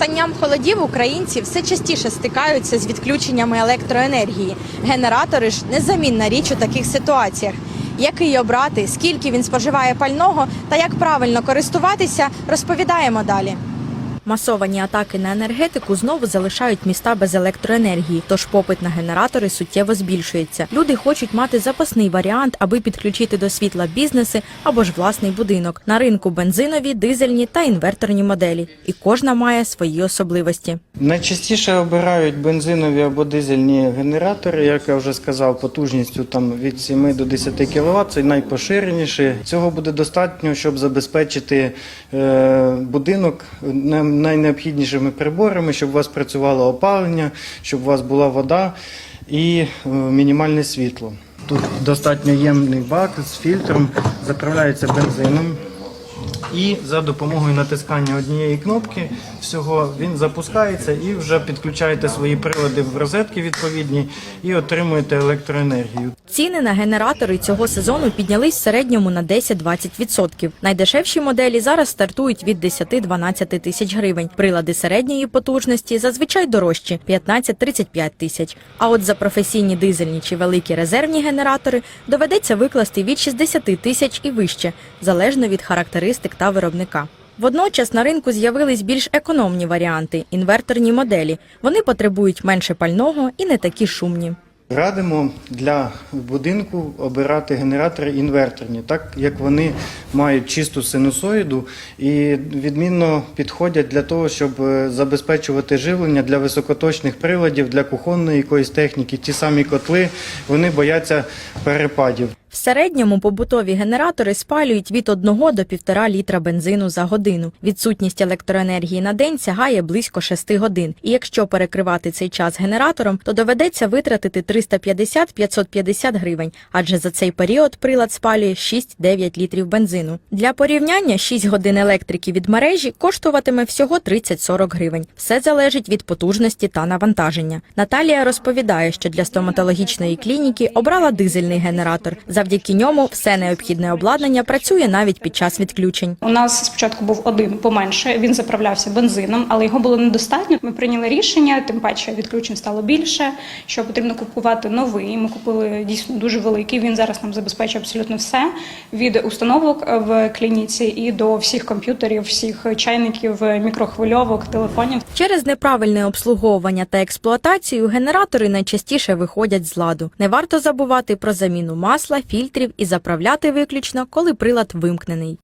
настанням холодів українці все частіше стикаються з відключеннями електроенергії. Генератори ж незамінна річ у таких ситуаціях. Який обрати, скільки він споживає пального та як правильно користуватися, розповідаємо далі. Масовані атаки на енергетику знову залишають міста без електроенергії, тож попит на генератори суттєво збільшується. Люди хочуть мати запасний варіант, аби підключити до світла бізнеси або ж власний будинок. На ринку бензинові, дизельні та інверторні моделі, і кожна має свої особливості. Найчастіше обирають бензинові або дизельні генератори, як я вже сказав, потужністю там від 7 до 10 кВт, це найпоширеніші. Цього буде достатньо, щоб забезпечити е, будинок нам- найнеобхіднішими приборами, щоб у вас працювало опалення, щоб у вас була вода і е, мінімальне світло. Тут достатньо ємний бак з фільтром, заправляється бензином. І за допомогою натискання однієї кнопки всього він запускається і вже підключаєте свої прилади в розетки відповідні і отримуєте електроенергію. Ціни на генератори цього сезону піднялись в середньому на 10-20%. Найдешевші моделі зараз стартують від 10-12 тисяч гривень. Прилади середньої потужності зазвичай дорожчі 15-35 тисяч. А от за професійні дизельні чи великі резервні генератори доведеться викласти від 60 тисяч і вище, залежно від характеристик та виробника. Водночас на ринку з'явились більш економні варіанти інверторні моделі. Вони потребують менше пального і не такі шумні. Радимо для будинку обирати генератори інверторні, так як вони мають чисту синусоїду і відмінно підходять для того, щоб е, забезпечувати живлення для високоточних приладів, для кухонної якоїсь техніки. Ті самі котли вони бояться перепадів. В середньому побутові генератори спалюють від 1 до 1,5 літра бензину за годину. Відсутність електроенергії на день сягає близько 6 годин. І якщо перекривати цей час генератором, то доведеться витратити 350-550 гривень, адже за цей період прилад спалює 6-9 літрів бензину. Для порівняння 6 годин електрики від мережі коштуватиме всього 30-40 гривень. Все залежить від потужності та навантаження. Наталія розповідає, що для стоматологічної клініки обрала дизельний генератор. Завдяки ньому все необхідне обладнання працює навіть під час відключень. У нас спочатку був один поменше. Він заправлявся бензином, але його було недостатньо. Ми прийняли рішення, тим паче відключень стало більше. Що потрібно купувати новий. Ми купили дійсно дуже великий. Він зараз нам забезпечує абсолютно все від установок в клініці і до всіх комп'ютерів, всіх чайників, мікрохвильовок, телефонів. Через неправильне обслуговування та експлуатацію генератори найчастіше виходять з ладу. Не варто забувати про заміну масла, фільтрів і заправляти виключно, коли прилад вимкнений.